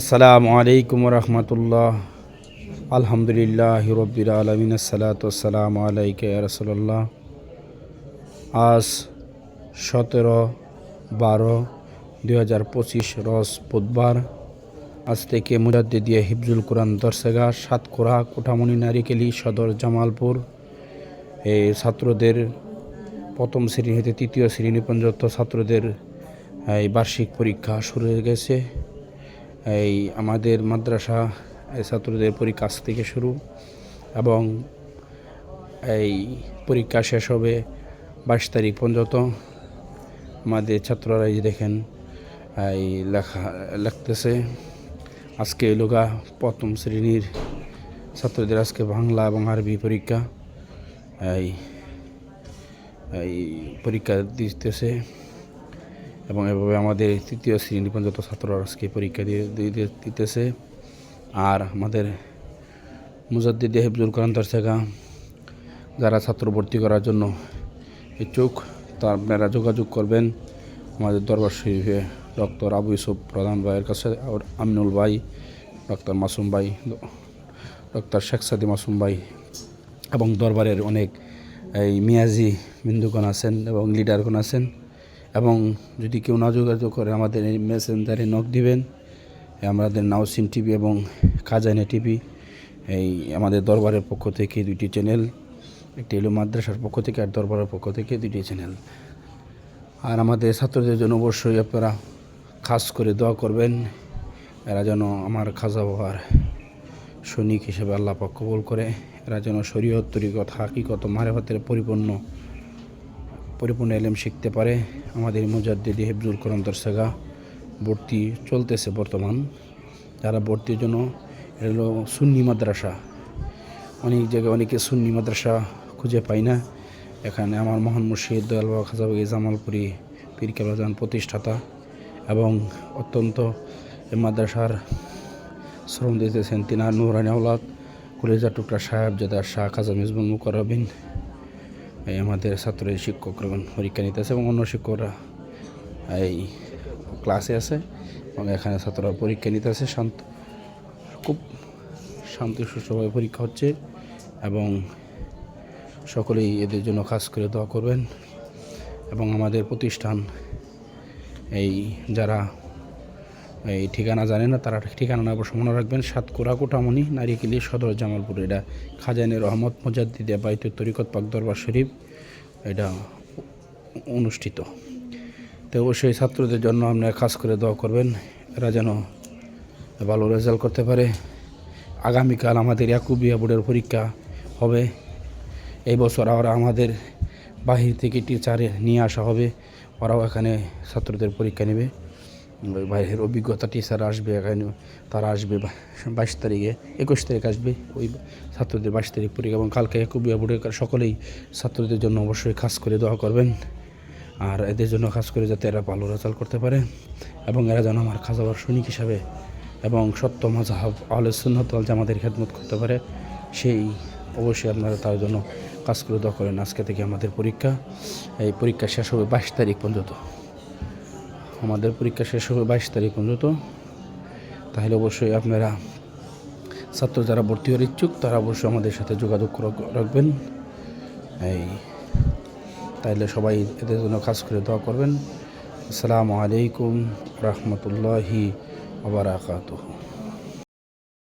আসসালামু আলাইকুম রহমতুল্লাহ। আলহামদুলিল্লাহ রব্বির আলমিন। সালাতাম আলাইকে রসল্লাহ আজ সতেরো বারো দুই হাজার পঁচিশ রস বুধবার। আজ থেকে মুজাদ্দিদিয়া হিফজুল কোরআন দর্শেগা সাতকোড়া কোঠামণি নারিকেলি সদর জামালপুর। এই ছাত্রদের প্রথম শ্রেণি হতে তৃতীয় শ্রেণি পর্যন্ত ছাত্রদের, এই বার্ষিক পরীক্ষা শুরু হয়ে গেছে। এই আমাদের মাদ্রাসা ছাত্রদের পরীক্ষা আজ থেকে শুরু এবং এই পরীক্ষা শেষ হবে বাইশ তারিখ পর্যন্ত। আমাদের ছাত্ররা এই দেখেন, এই লেখা, লিখতেছে। আজকে লোকা প্রথম শ্রেণির ছাত্রদের আজকে বাংলা এবং আরবি পরীক্ষা। এই এই পরীক্ষা দিতেছে। এবং এভাবে আমাদের তৃতীয় শ্রেণি পর্যন্ত ছাত্ররা আজকে পরীক্ষা দিয়ে দিতেছে। আর আমাদের মুজাদ্দিদ হেফজুল কোরআন দর্শেগা যারা ছাত্র ভর্তি করার জন্য ইচ্ছুক, তা আপনারা যোগাযোগ করবেন আমাদের দরবার শরীফে। ডক্টর আবু ইউসুফ প্রধান ভাইয়ের কাছে আমিনুল ভাই, ডক্টর মাসুম ভাই, ডক্টর শেখ সাদি মাসুম ভাই এবং দরবারের অনেক এই মিয়াজি বিন্দুগণ আছেন এবং লিডারগণ আছেন। এবং যদি কেউ না যোগাযোগ করে, আমাদের এই মেসেঞ্জারে নক দিবেন। আমাদের নাওসিন টিভি এবং খাজানা টিভি, এই আমাদের দরবারের পক্ষ থেকে দুইটি চ্যানেল একটি হলো মাদ্রাসার পক্ষ থেকে আর দরবারের পক্ষ থেকে দুইটি চ্যানেল আর আমাদের ছাত্রদের জন্য অবশ্যই আপনারা খাস করে দোয়া করবেন। এরা যেন আমার খাজা বাবার সৈনিক হিসেবে আল্লাহ কবুল করে। এরা যেন শরীয়ত তরিকত হাকিকত মারেফতের পরিপূর্ণ পরিপূর্ণ এলেম শিখতে পারে। আমাদের মুজাদ্দিদি হেফজুল কোরআন দর্শাগা ভর্তি চলতেছে বর্তমান। যারা ভর্তির জন্য, এটা হলো সুন্নি মাদ্রাসা। অনেক জায়গায় অনেকে সুন্নি মাদ্রাসা খুঁজে পাই না। এখানে আমার মহান মুর্শিদ দয়াল বাবা খাজাবাগি জামালপুরি পীর কেবলাজান প্রতিষ্ঠাতা এবং অত্যন্ত মাদ্রাসার শ্রম দিতেছেন তিনার নুরানি আওলাদ, কুলেজা টুকরা সাহেব জাদা শাহ খাজা মিজবুল মুকরবিন এই আমাদের ছাত্রের শিক্ষকগণ পরীক্ষা নিতেছে এবং অন্য শিক্ষকরা এই ক্লাসে আছে এবং এখানে ছাত্ররা পরীক্ষা নিতেছে শান্ত, খুব শান্তি সুস্থভাবে পরীক্ষা হচ্ছে এবং সকলেই এদের জন্য কাজ করে দোয়া করবেন এবং আমাদের প্রতিষ্ঠান এই যারা এই ঠিকানা জানে না, তারা ঠিকানা অবশ্য মনে রাখবেন সাতকুড়া কোটামণি নারিকেলি সদর জামালপুর। এটা খাজানি রহমত মুজাদ্দিদে বাইত তরিকত পাক দরবার শরীফ। এটা অনুষ্ঠিত। তো অবশ্যই ছাত্রদের জন্য আপনারা খাস করে দোয়া করবেন, এরা যেন ভালো রেজাল্ট করতে পারে। আগামীকাল আমাদের ইয়াকুবিয়া বোর্ডের পরীক্ষা হবে। এই বছর ওরা আমাদের বাহির থেকে টিচারে নিয়ে আসা হবে। ওরাও এখানে ছাত্রদের পরীক্ষা নেবে। বাইরের অভিজ্ঞতা টিচার আসবে এখানে, তারা আসবে বাইশ তারিখে, একুশ তারিখ আসবে। ওই ছাত্রদের বাইশ তারিখ পরীক্ষা এবং কালকে একুবিয়া বোর্ডের সকলেই ছাত্রদের জন্য অবশ্যই কাজ করে দেওয়া করবেন। আর এদের জন্য কাজ করে যাতে এরা ভালো রেজাল্ট করতে পারে এবং এরা যেন আমার খাজাবার সৈনিক হিসাবে এবং সত্য মাজাহাব আল জামাদের খেদমত করতে পারে, সেই অবশ্যই আপনারা তার জন্য কাজ করে দেওয়া করেন। আজকে থেকে আমাদের পরীক্ষা, এই পরীক্ষা শেষ হবে বাইশ তারিখ পর্যন্ত। আমাদের পরীক্ষা শেষ হবে বাইশ তারিখ পর্যন্ত। তাহলে অবশ্যই আপনারা ছাত্র যারা ভর্তি হওয়ার ইচ্ছুক, তারা অবশ্যই আমাদের সাথে যোগাযোগ রাখবেন। এই তাহলে সবাই এদের জন্য খাস করে দোয়া করবেন। আসসালামু আলাইকুম রহমতুল্লাহি আবরাকাতুহ